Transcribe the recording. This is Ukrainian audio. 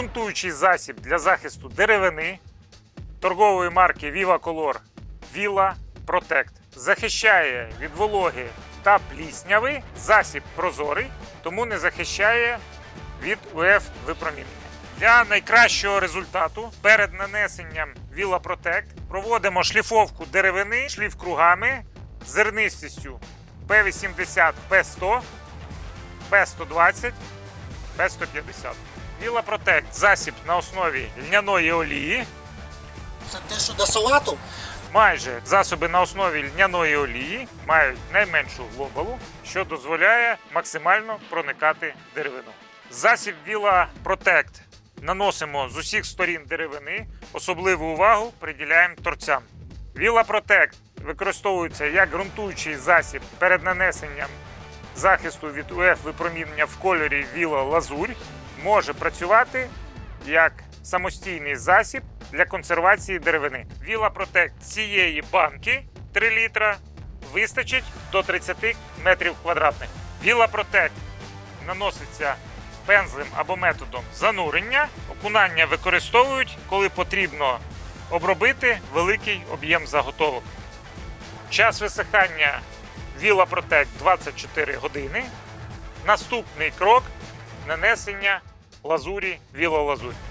ґрунтуючий засіб для захисту деревини торгової марки Viva Color Villa Protect. Захищає від вологи та плісняви. Засіб прозорий, тому не захищає від УФ випромінення. Для найкращого результату перед нанесенням Villa Protect проводимо шліфовку деревини шліф кругами зернистістю P80, P100, P120, P150. Villa Protect – засіб на основі льняної олії, Це те, що до салату. Майже засоби на основі льняної олії мають найменшу глобалу, що дозволяє максимально проникати деревину. Засіб Protect наносимо з усіх сторін деревини. Особливу увагу приділяємо торцям. Villa Protect використовується як ґрунтуючий засіб перед нанесенням захисту від УФ випромінення в кольорі Villa Лазурь. Може працювати як самостійний засіб для консервації деревини. Villa Protect цієї банки 3 літра вистачить до 30 метрів квадратних. Villa Protect наноситься пензлем або методом занурення. Окунання використовують, коли потрібно обробити великий об'єм заготовок. Час висихання Villa Protect 24 години. Наступний крок нанесення лазурі віла Лазурь.